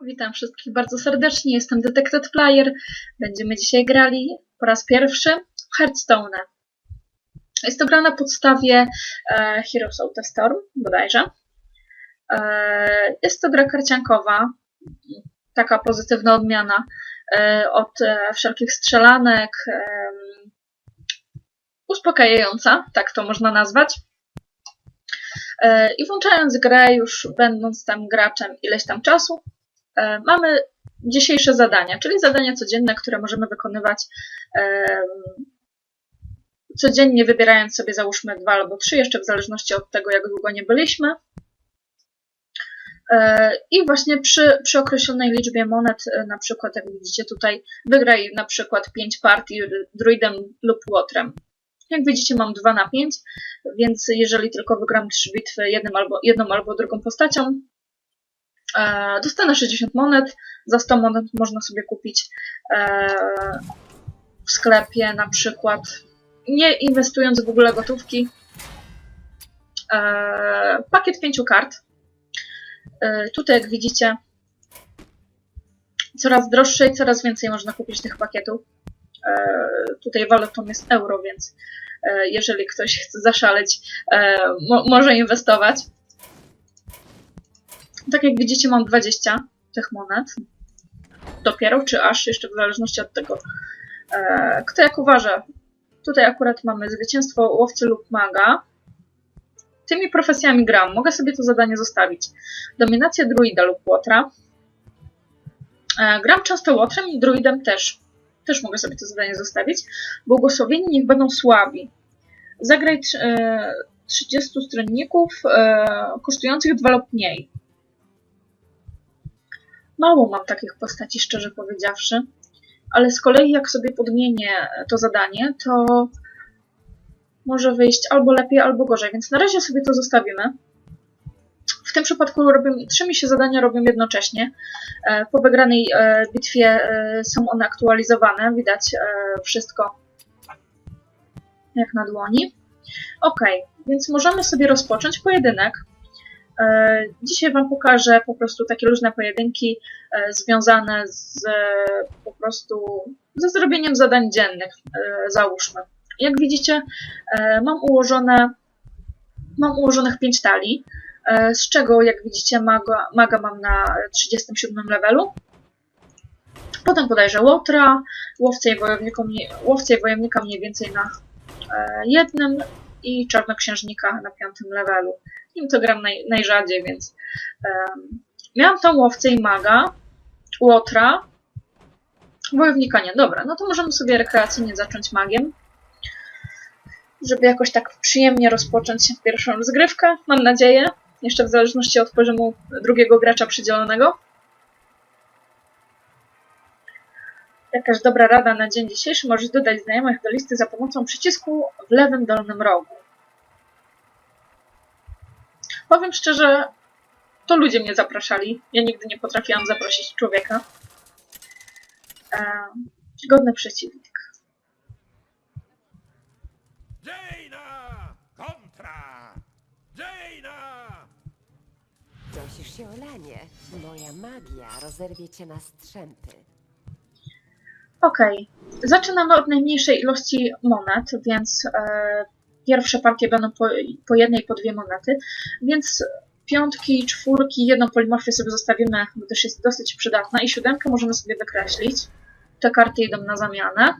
Witam wszystkich bardzo serdecznie, jestem Detected Player. Będziemy dzisiaj grali po raz pierwszy w Hearthstone. Jest to gra na podstawie e, Heroes of the Storm, bodajże. E, jest to gra karciankowa, taka pozytywna odmiana e, od e, wszelkich strzelanek, e, uspokajająca, tak to można nazwać. E, I włączając grę, już będąc tam graczem ileś tam czasu, mamy dzisiejsze zadania, czyli zadania codzienne, które możemy wykonywać e, codziennie, wybierając sobie załóżmy dwa albo trzy, jeszcze w zależności od tego, jak długo nie byliśmy. E, I właśnie przy, przy określonej liczbie monet, e, na przykład jak widzicie tutaj, wygraj na przykład 5 partii druidem lub łotrem. Jak widzicie mam 2 na 5, więc jeżeli tylko wygram 3 bitwy jednym albo, jedną albo drugą postacią, e, dostanę 60 monet. Za 100 monet można sobie kupić e, w sklepie na przykład, nie inwestując w ogóle gotówki, e, pakiet 5 kart. E, tutaj jak widzicie coraz droższe i coraz więcej można kupić tych pakietów. E, tutaj walutą jest euro, więc e, jeżeli ktoś chce zaszaleć, e, mo może inwestować. Tak jak widzicie, mam 20 tych monet. Dopiero, czy aż, jeszcze w zależności od tego, e, kto jak uważa. Tutaj akurat mamy zwycięstwo łowcy lub maga. Tymi profesjami gram. Mogę sobie to zadanie zostawić. Dominacja druida lub łotra. E, gram często łotrem i druidem też. Też mogę sobie to zadanie zostawić. Błogosławieni niech będą słabi. Zagraj e, 30 stronników e, kosztujących 2 lub mniej. Mało mam takich postaci, szczerze powiedziawszy. Ale z kolei, jak sobie podmienię to zadanie, to może wyjść albo lepiej, albo gorzej. Więc na razie sobie to zostawimy. W tym przypadku robię, trzy mi się zadania robią jednocześnie. E, Po wygranej e, bitwie e, są one aktualizowane. Widać e, wszystko jak na dłoni. Ok, więc możemy sobie rozpocząć pojedynek. E, Dzisiaj Wam pokażę po prostu takie różne pojedynki e, związane z e, po prostu ze zrobieniem zadań dziennych, załóżmy. Jak widzicie, mam ułożone mam ułożonych 5 talii, z czego jak widzicie maga, maga mam na 37 levelu. Potem podajże łotra, łowcę i łowcę i wojownika mniej więcej na jednym i czarnoksiężnika na piątym levelu. Nim to gram naj, najrzadziej, więc em, miałam tam łowcę i maga, łotra, wojownika nie. Dobra, no to możemy sobie rekreacyjnie zacząć magiem, żeby jakoś tak przyjemnie rozpocząć pierwszą rozgrywkę, mam nadzieję, jeszcze w zależności od poziomu drugiego gracza przydzielonego. Jakaś dobra rada na dzień dzisiejszy, możesz dodać znajomych do listy za pomocą przycisku w lewym dolnym rogu. Powiem szczerze, to ludzie mnie zapraszali. Ja nigdy nie potrafiłam zaprosić człowieka. E, godny przeciwnik. Jaina! Kontra! Jaina! Prosisz się o lanie. Moja magia rozerwie cię na strzępy. Okej, zaczynamy od najmniejszej ilości monet, więc e, pierwsze partie będą po, po jednej, po dwie monety, więc piątki, czwórki, jedną polimorfię sobie zostawimy, bo też jest dosyć przydatna i siódemkę możemy sobie wykreślić. Te karty idą na zamianę.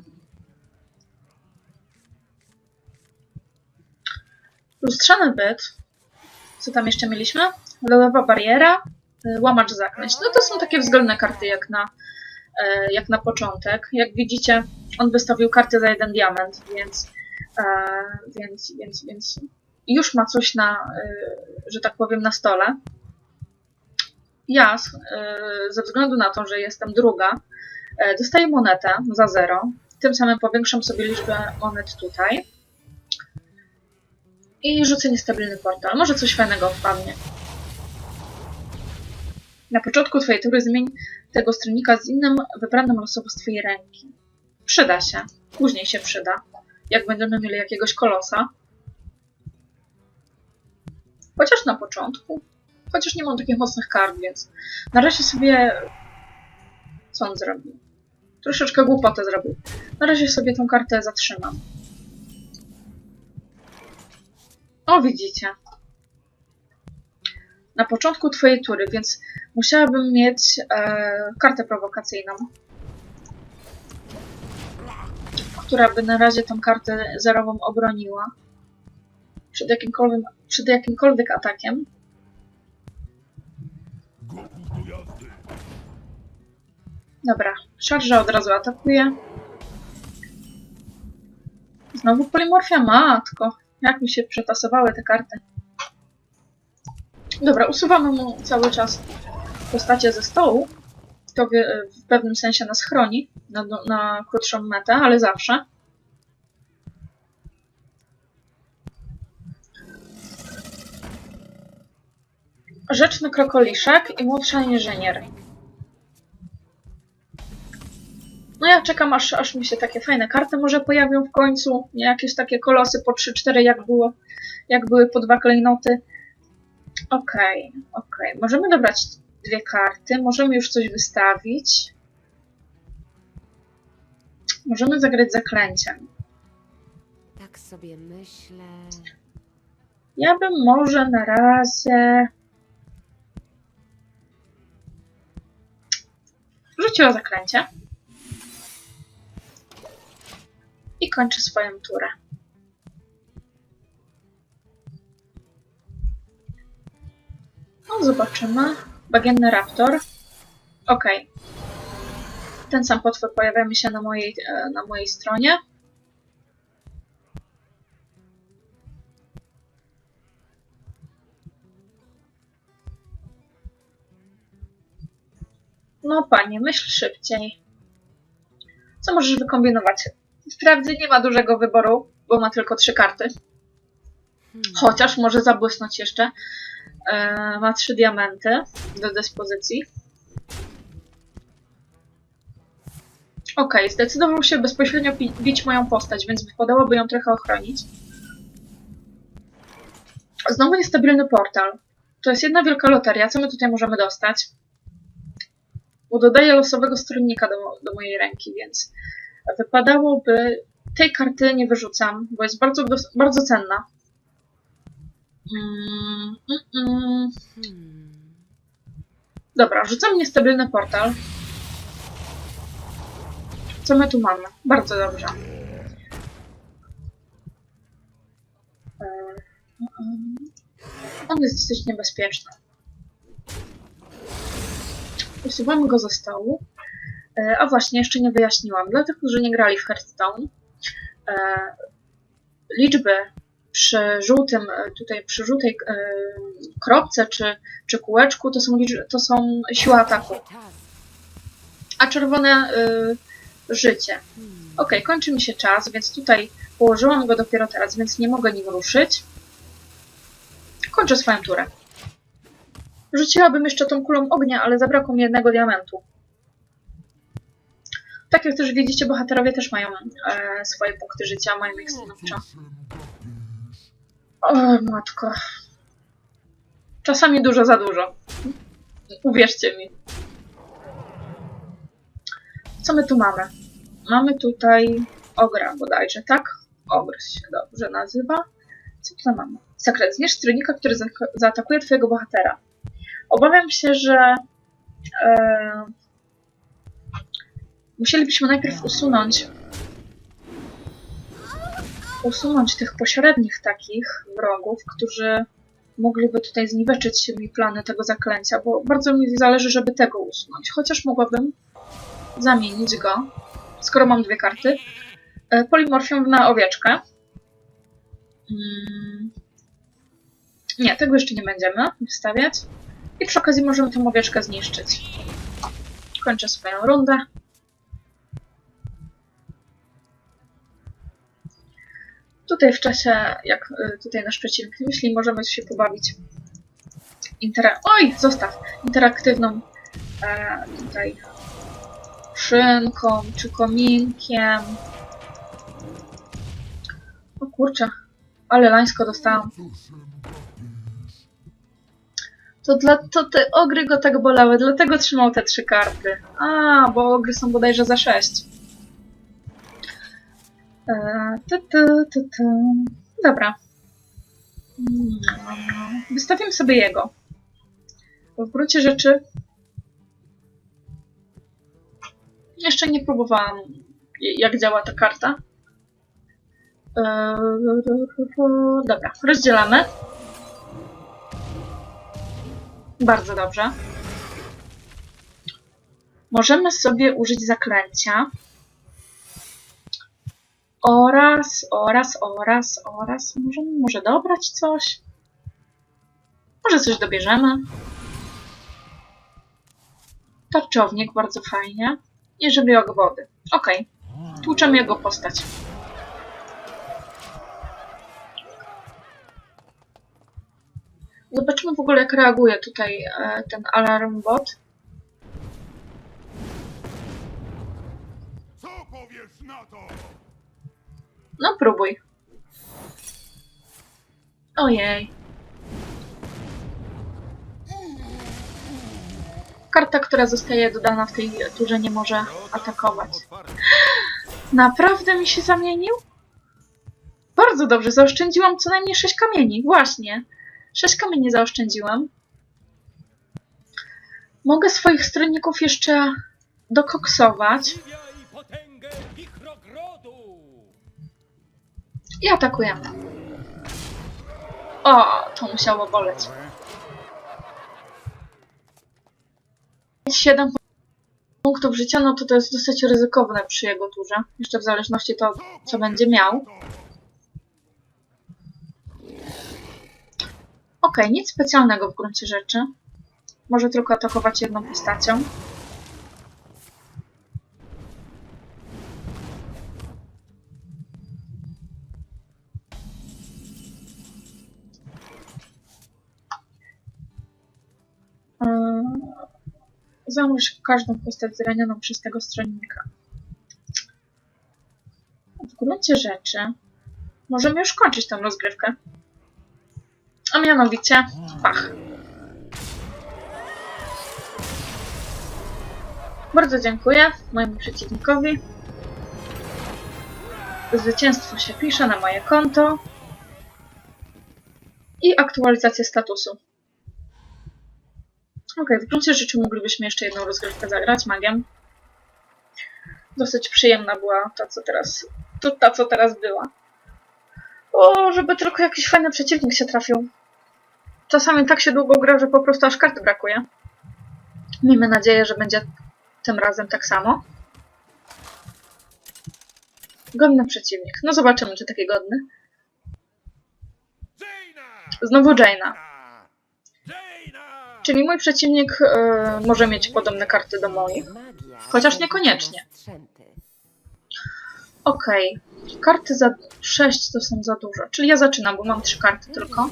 Lustrzany byt. Co tam jeszcze mieliśmy? Lodowa bariera, y, łamacz zaklęć. No to są takie względne karty jak na e, jak na początek. Jak widzicie, on wystawił kartę za jeden diament, więc, więc, więc, więc już ma coś na, e, że tak powiem, na stole. Ja, e, ze względu na to, że jestem druga, e, dostaję monetę za zero. Tym samym powiększam sobie liczbę monet tutaj. I rzucę niestabilny portal. Może coś fajnego wpadnie. Na początku twojej tury zmień tego stronnika z innym wybranym losowo z twojej ręki. Przyda się. Później się przyda. Jak będziemy mieli jakiegoś kolosa. Chociaż na początku chociaż nie mam takich mocnych kart, więc na razie sobie... Co on zrobił? Troszeczkę głupotę zrobił. Na razie sobie tą kartę zatrzymam. O, widzicie. Na początku twojej tury, więc musiałabym mieć e, kartę prowokacyjną. Która by na razie tą kartę zerową obroniła. Przed jakimkolwiek, przed jakimkolwiek atakiem. Dobra, szarża od razu atakuje. Znowu polimorfia, matko. Jak mi się przetasowały te karty. Dobra, usuwamy mu cały czas postacie ze stołu. To w, pewnym sensie nas chroni na, na krótszą metę, ale zawsze. Rzeczny krokoliszek i młodsza inżynier. No ja czekam, aż, aż mi się takie fajne karty może pojawią w końcu. Nie jakieś takie kolosy po 3-4 jak było, jak były po dwa klejnoty. Okej, okej. Możemy dobrać dwie karty. Możemy już coś wystawić. Możemy zagrać zaklęciem. Tak sobie myślę. Ja bym może na razie... Rzuciła zaklęcie. I kończę swoją turę. No, zobaczymy. Bagienny raptor. Okej. Ten sam potwór pojawia mi się na mojej, e, na mojej stronie. No panie, myśl szybciej. Co możesz wykombinować? Wprawdzie nie ma dużego wyboru, bo ma tylko trzy karty. Hmm. Chociaż może zabłysnąć jeszcze. E, ma trzy diamenty do dyspozycji. Okej, zdecydował się bezpośrednio bić moją postać, więc wypadałoby ją trochę ochronić. Znowu niestabilny portal. To jest jedna wielka loteria. Co my tutaj możemy dostać? Bo dodaję losowego stronnika do, do mojej ręki, więc wypadałoby... Tej karty nie wyrzucam, bo jest bardzo, bardzo cenna. Mm, mm, mm. Hmm. Dobra, rzucam niestabilny portal. Co my tu mamy? Bardzo dobrze. On jest dosyć niebezpieczny. Usuwamy go ze stołu. E, A właśnie, jeszcze nie wyjaśniłam. Dla tych, którzy nie grali w Hearthstone, e, liczby przy żółtym, e, tutaj przy żółtej e, kropce czy, czy kółeczku to są, to są siła ataku, a czerwone y, życie. Ok, kończy mi się czas, więc tutaj położyłam go dopiero teraz, więc nie mogę nim ruszyć. Kończę swoją turę. Rzuciłabym jeszcze tą kulą ognia, ale zabrakło mi jednego diamentu. Tak jak też widzicie, bohaterowie też mają e, swoje punkty życia, mają ich stanowczo. O, matko. Czasami dużo za dużo. Uwierzcie mi. Co my tu mamy? Mamy tutaj ogra bodajże, tak? Ogr się dobrze nazywa. Co tutaj mamy? Sekret. Zniszcz stronnika, który za zaatakuje twojego bohatera. Obawiam się, że e, musielibyśmy najpierw usunąć usunąć tych pośrednich takich wrogów, którzy mogliby tutaj zniweczyć mi plany tego zaklęcia, bo bardzo mi zależy, żeby tego usunąć. Chociaż mogłabym zamienić go, skoro mam dwie karty, e, polimorfią na owieczkę. Mm. Nie, tego jeszcze nie będziemy wstawiać. I przy okazji możemy tę owieczkę zniszczyć. Kończę swoją rundę. Tutaj w czasie, jak y, tutaj nasz przeciwnik myśli, możemy się pobawić. Intera Oj, zostaw! Interaktywną e, tutaj szynką czy kominkiem. O kurczę, ale lańsko dostałam. To, dla, to te ogry go tak bolały, dlatego trzymał te trzy karty. A, bo ogry są bodajże za sześć. Tu, tu, tu. Dobra. Wystawimy sobie jego. Bo w gruncie rzeczy jeszcze nie próbowałam, jak działa ta karta. Eee, Dobra, rozdzielamy. Bardzo dobrze. Możemy sobie użyć zaklęcia. Oraz, oraz, oraz, oraz. Możemy może dobrać coś. Może coś dobierzemy. Tarczownik, bardzo fajnie. I żywiołek wody. Okej. Tłuczemy jego postać. Zobaczmy w ogóle, jak reaguje tutaj e, ten alarm bot. Co powiesz na to? No, próbuj. Ojej. Karta, która zostaje dodana w tej turze, nie może atakować. Naprawdę mi się zamienił? Bardzo dobrze, zaoszczędziłam co najmniej 6 kamieni. Właśnie. 6 kamieni zaoszczędziłam. Mogę swoich stronników jeszcze dokoksować. I atakujemy. O, to musiało boleć. 7 punktów życia, no to to jest dosyć ryzykowne przy jego turze. Jeszcze w zależności to, co będzie miał. Okej, nic specjalnego w gruncie rzeczy. Może tylko atakować jedną postacią. Zamórz każdą postać zranioną przez tego stronnika. W gruncie rzeczy możemy już kończyć tę rozgrywkę. A mianowicie pach. Bardzo dziękuję mojemu przeciwnikowi. Zwycięstwo się pisze na moje konto. I aktualizacja statusu. Okej, w gruncie rzeczy moglibyśmy jeszcze jedną rozgrywkę zagrać magiem. Dosyć przyjemna była ta, co teraz, to, ta, co teraz była. O, żeby tylko jakiś fajny przeciwnik się trafił. Czasami tak się długo gra, że po prostu aż kart brakuje. Miejmy nadzieję, że będzie tym razem tak samo. Godny przeciwnik. No zobaczymy, czy taki godny. Znowu Jaina. Czyli mój przeciwnik e, może mieć podobne karty do moich. Chociaż niekoniecznie. Okej. Karty za 6 to są za dużo. Czyli ja zaczynam, bo mam 3 karty tylko.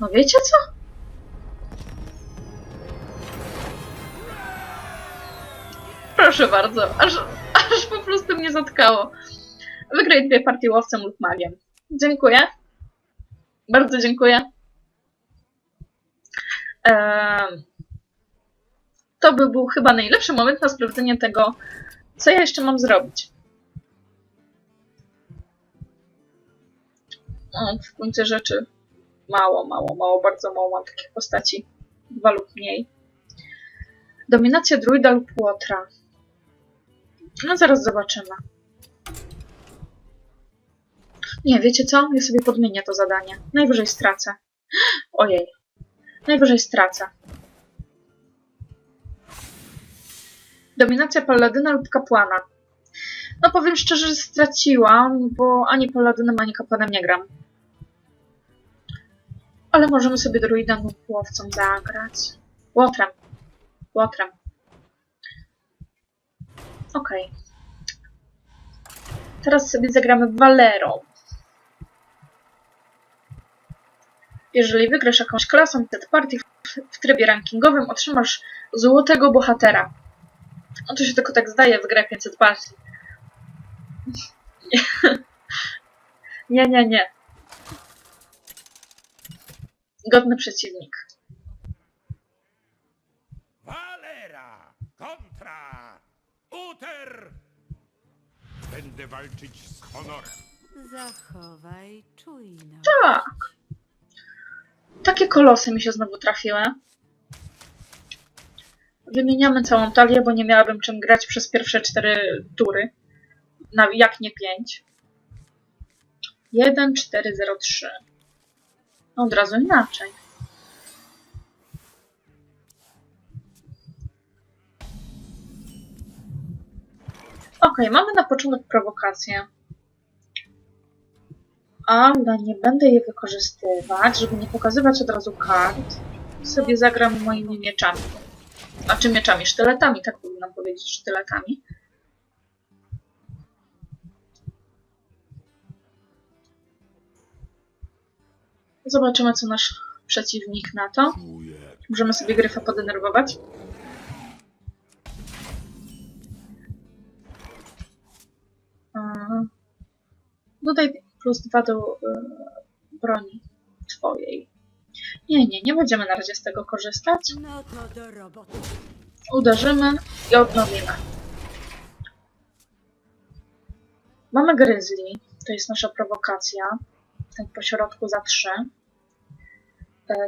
No wiecie co? Proszę bardzo, aż, aż po prostu mnie zatkało. Wygraj dwie partie łowcem lub magiem. Dziękuję. Bardzo dziękuję. To by był chyba najlepszy moment na sprawdzenie tego, co ja jeszcze mam zrobić. No, w gruncie rzeczy mało, mało, mało, bardzo mało mam takich postaci. Dwa lub mniej. Dominacja druida lub łotra. No zaraz zobaczymy. Nie, wiecie co? Ja sobie podmienię to zadanie. Najwyżej stracę. Ojej. Najwyżej stracę. Dominacja paladyna lub kapłana. No powiem szczerze, że straciłam, bo ani paladynem, ani kapłanem nie gram. Ale możemy sobie druidem lub łowcą zagrać. Łotrem. Łotrem. Okej. Teraz sobie zagramy Valerą. Jeżeli wygrasz jakąś klasą przed partii w, w trybie rankingowym, otrzymasz złotego bohatera. No to się tylko tak zdaje, wygraj 500 partii. Nie, nie, nie. godny przeciwnik. Valera kontra Uter! Będę walczyć z honorem. Zachowaj czujność. Tak. Takie kolosy mi się znowu trafiły. Wymieniamy całą talię, bo nie miałabym czym grać przez pierwsze cztery tury. Na, jak nie pięć. 1, 4, 0, 3. Od razu inaczej. Ok, mamy na początek prowokację. Ale nie będę je wykorzystywać, żeby nie pokazywać od razu kart. Sobie zagram moimi mieczami. Znaczy mieczami, sztyletami, tak powinnam powiedzieć, sztyletami. Zobaczymy, co nasz przeciwnik na to. Możemy sobie gryfa podenerwować. Dodaj plus dwa do e, broni twojej. Nie, nie, nie będziemy na razie z tego korzystać. No. Uderzymy i odnowimy. Mamy Grizzly, to jest nasza prowokacja. Ten po środku za 3.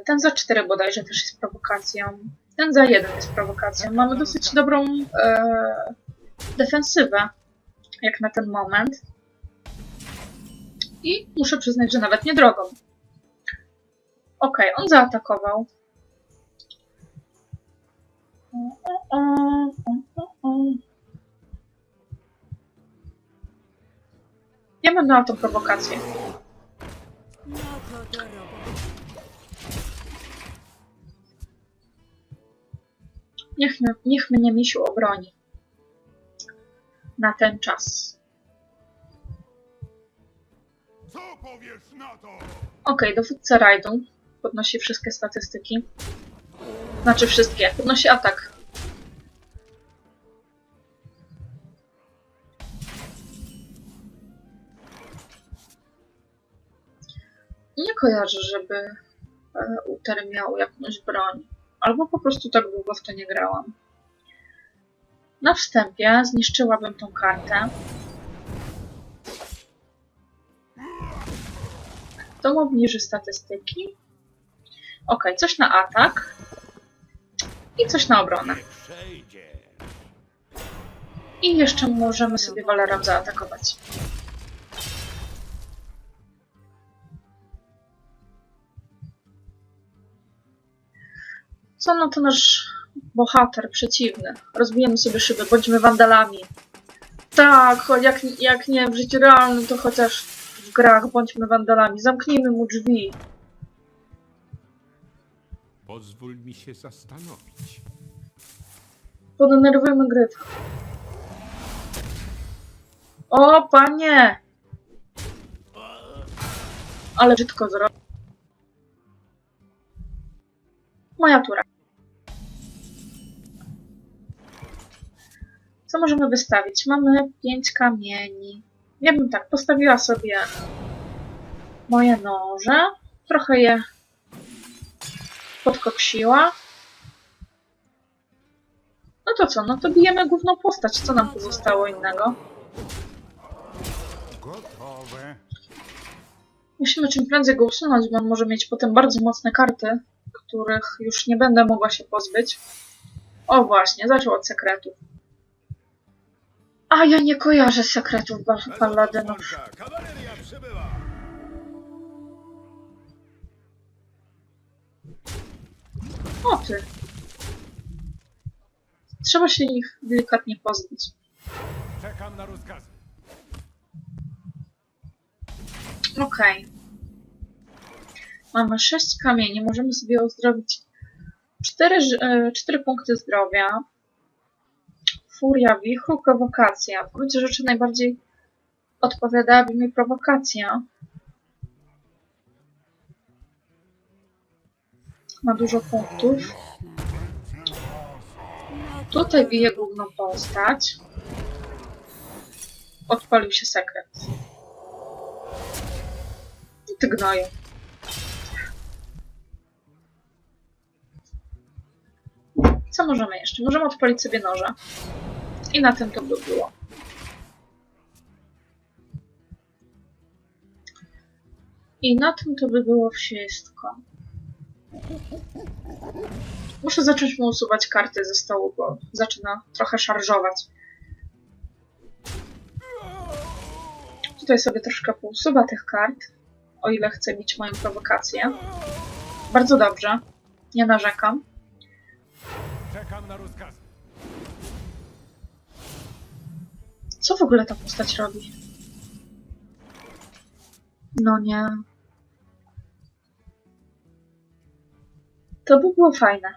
Ten za 4 bodajże też jest prowokacją. Ten za 1 jest prowokacją. Mamy dosyć dobrą e, defensywę, jak na ten moment. I muszę przyznać, że nawet niedrogą. Okej, on zaatakował. Ja będę na prowokację. To roboty. Niech, niech mnie misiu obroni. Na ten czas. Okej, dowódca rajdu podnosi wszystkie statystyki. Znaczy wszystkie. Podnosi atak. Nie kojarzę, żeby e, Uter miał jakąś broń. Albo po prostu tak długo w to nie grałam. Na wstępie zniszczyłabym tą kartę. To obniży statystyki. Ok, coś na atak. I coś na obronę. I jeszcze możemy sobie Walerem zaatakować. Co no to nasz bohater przeciwny. Rozbijemy sobie szyby, bądźmy wandalami. Tak, jak, jak nie w życiu realnym, to chociaż grach bądźmy wandalami. Zamknijmy mu drzwi. Pozwól mi się zastanowić. Podenerwujmy gryfa. O, panie! Ale brzydko zrobił. Moja tura. Co możemy wystawić? Mamy pięć kamieni. Ja bym tak postawiła sobie moje noże. Trochę je podkoksiła. No to co? No to bijemy główną postać. Co nam pozostało innego? Gotowe. Musimy czym prędzej go usunąć, bo on może mieć potem bardzo mocne karty, których już nie będę mogła się pozbyć. O właśnie, zaczął od sekretów. A ja nie kojarzę sekretów paladynów. O ty. Trzeba się ich delikatnie pozbyć. Czekam na rozkazy. Okej. Mamy 6 kamieni, możemy sobie uzdrowić 4, cztery punkty zdrowia furia, wichu, prowokacja. W gruncie rzeczy najbardziej odpowiadałaby mi prowokacja. Ma dużo punktów. Tutaj bije główną postać. Odpalił się sekret. I ty. Co możemy jeszcze? Możemy odpalić sobie noża. I na tym to by było. I na tym to by było wszystko. Muszę zacząć mu usuwać karty ze stołu, bo zaczyna trochę szarżować. Tutaj sobie troszkę pousuwa tych kart, o ile chce bić moją prowokację. Bardzo dobrze. Nie narzekam. Czekam na rozkazy. Co w ogóle ta postać robi? No nie. To by było fajne.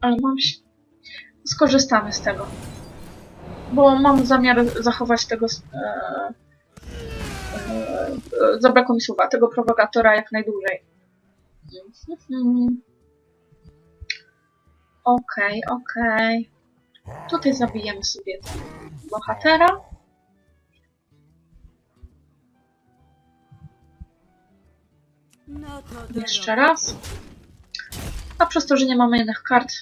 Ale mam się... Skorzystamy z tego. Bo mam zamiar zachować tego... E, e, e, zabrakło mi słowa. Tego prowokatora jak najdłużej. Okej, okej. Tutaj zabijemy sobie tego bohatera. No Jeszcze raz. A przez to, że nie mamy innych kart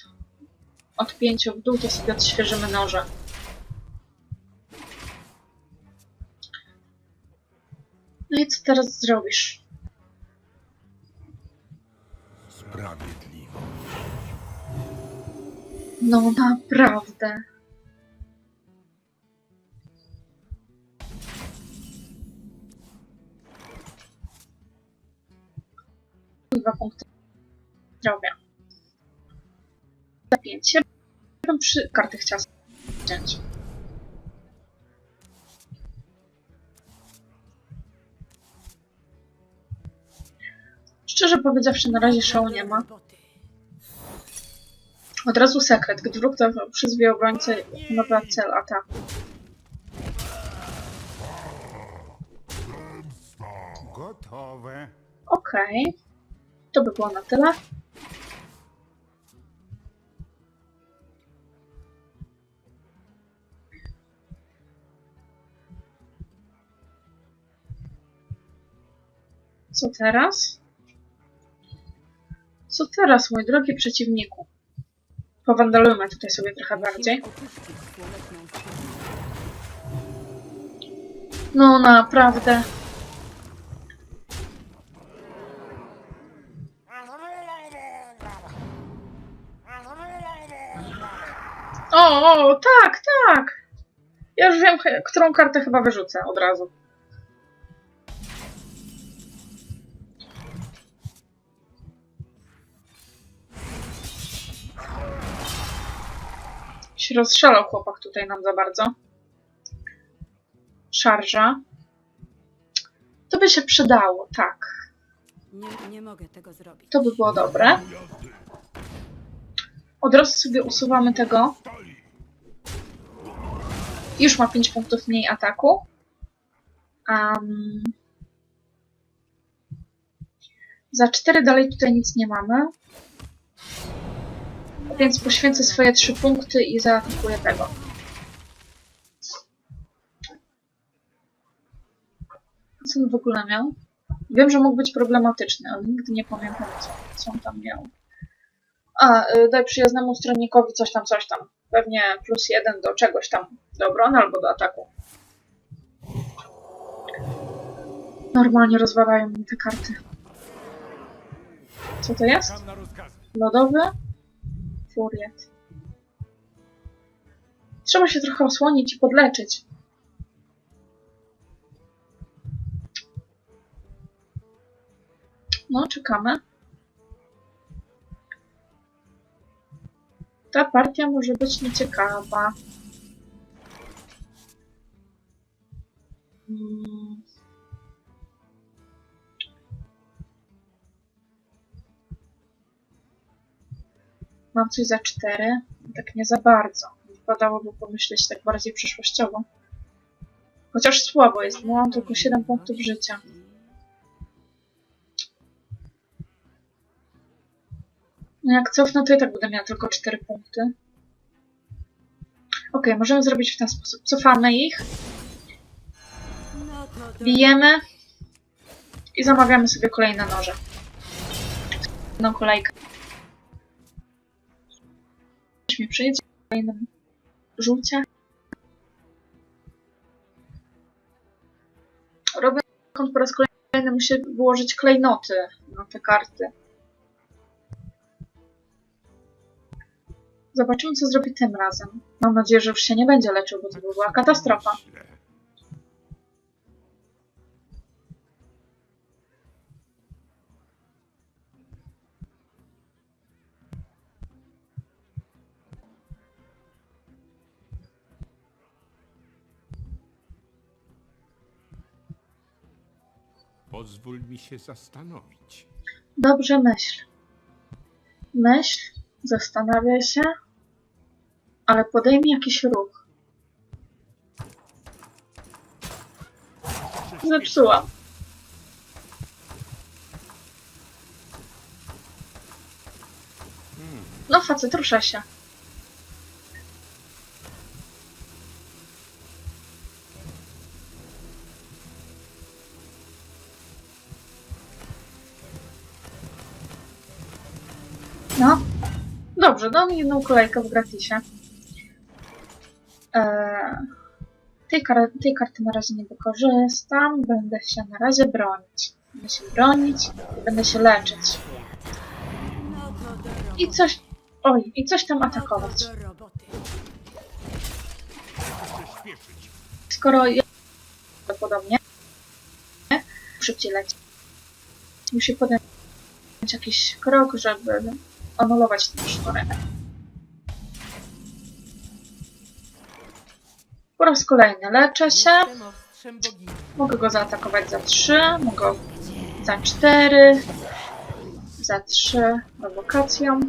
od pięciu w dół, to sobie odświeżymy noże. No i co teraz zrobisz? Sprawiedliwo. No naprawdę. Dwa punkty zdrowia. Za. Ja bym przy karty chciała wziąć. Szczerze powiedziawszy, na razie szału nie ma. Od razu sekret. Gdy wróg przyzwie obrońcę nowy cel ataku. Gotowe. Okej. To by było na tyle. Co teraz? Co teraz, mój drogi przeciwniku? Powandalujmy tutaj sobie trochę bardziej. No naprawdę. O, o, tak, tak. Ja już wiem, którą kartę chyba wyrzucę od razu. Się rozszalał chłopak tutaj nam za bardzo. Szarża. To by się przydało, tak. Nie, nie mogę tego zrobić. To by było dobre. Od razu sobie usuwamy tego. Już ma 5 punktów mniej ataku. Um, za 4 dalej tutaj nic nie mamy. Więc poświęcę swoje 3 punkty i zaatakuję tego. Co on w ogóle miał? Wiem, że mógł być problematyczny, ale nigdy nie pamiętam, co, co on tam miał. A, y, daj przyjaznemu stronnikowi coś tam, coś tam. Pewnie plus jeden do czegoś tam. Do obrony albo do ataku. Normalnie rozwalają mi te karty. Co to jest? Lodowy? Furiat. Trzeba się trochę osłonić i podleczyć. No, czekamy. Ta partia może być nieciekawa. Mm. Mam coś za cztery? Tak nie za bardzo. Wypadałoby pomyśleć tak bardziej przyszłościowo. Chociaż słabo jest, bo mam tylko 7 punktów życia. No jak cofnę, to i tak będę miała tylko 4 punkty. Ok, możemy zrobić w ten sposób. Cofamy ich, No bijemy i zamawiamy sobie kolejne noże. jedną kolejkę. Ktoś mi przyjdzie kolejnym rzucie. Robię kąt po raz kolejny muszę wyłożyć klejnoty na te karty. Zobaczymy, co zrobi tym razem. Mam nadzieję, że już się nie będzie leczył, bo to by była katastrofa. Pozwól mi się zastanowić. Dobrze myśl. Myśl, zastanawiaj się, ale podejmij jakiś ruch. Zepsuła. No facet, rusza się. Dobrze, dam jedną kolejkę w gratisie. Eee, tej, kar- tej karty na razie nie wykorzystam. Będę się na razie bronić. Będę się bronić będę się leczyć. I coś... Oj, i coś tam atakować. Skoro ja podobnie szybciej leci. Musi podjąć jakiś krok, żeby anulować ten sztorek. Po raz kolejny leczę się. Mogę go zaatakować za 3, mogę za 4, za 3 prowokacją.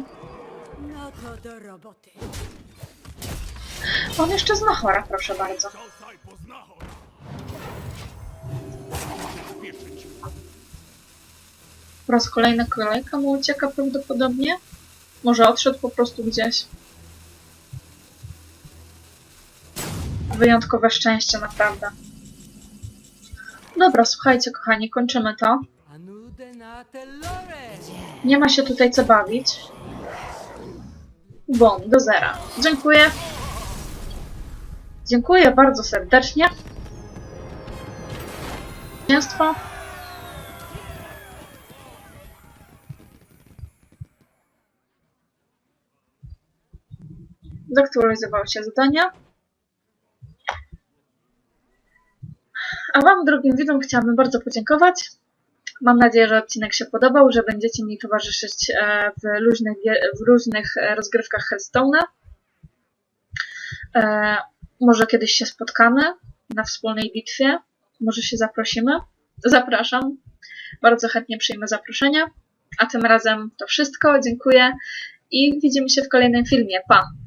On jeszcze zna chora, proszę bardzo. Po raz kolejny kolejka mu ucieka prawdopodobnie. Może odszedł po prostu gdzieś. Wyjątkowe szczęście, naprawdę. Dobra, słuchajcie, kochani, kończymy to. Nie ma się tutaj co bawić. Bum, do zera. Dziękuję. Dziękuję bardzo serdecznie. Zwycięstwo. Zaktualizowały się zadania. A Wam, drugim widzom, chciałabym bardzo podziękować. Mam nadzieję, że odcinek się podobał, że będziecie mi towarzyszyć e, w różnych, w różnych e, rozgrywkach Hearthstone'a. E, Może kiedyś się spotkamy na wspólnej bitwie. Może się zaprosimy. Zapraszam. Bardzo chętnie przyjmę zaproszenie. A tym razem to wszystko. Dziękuję i widzimy się w kolejnym filmie. Pa!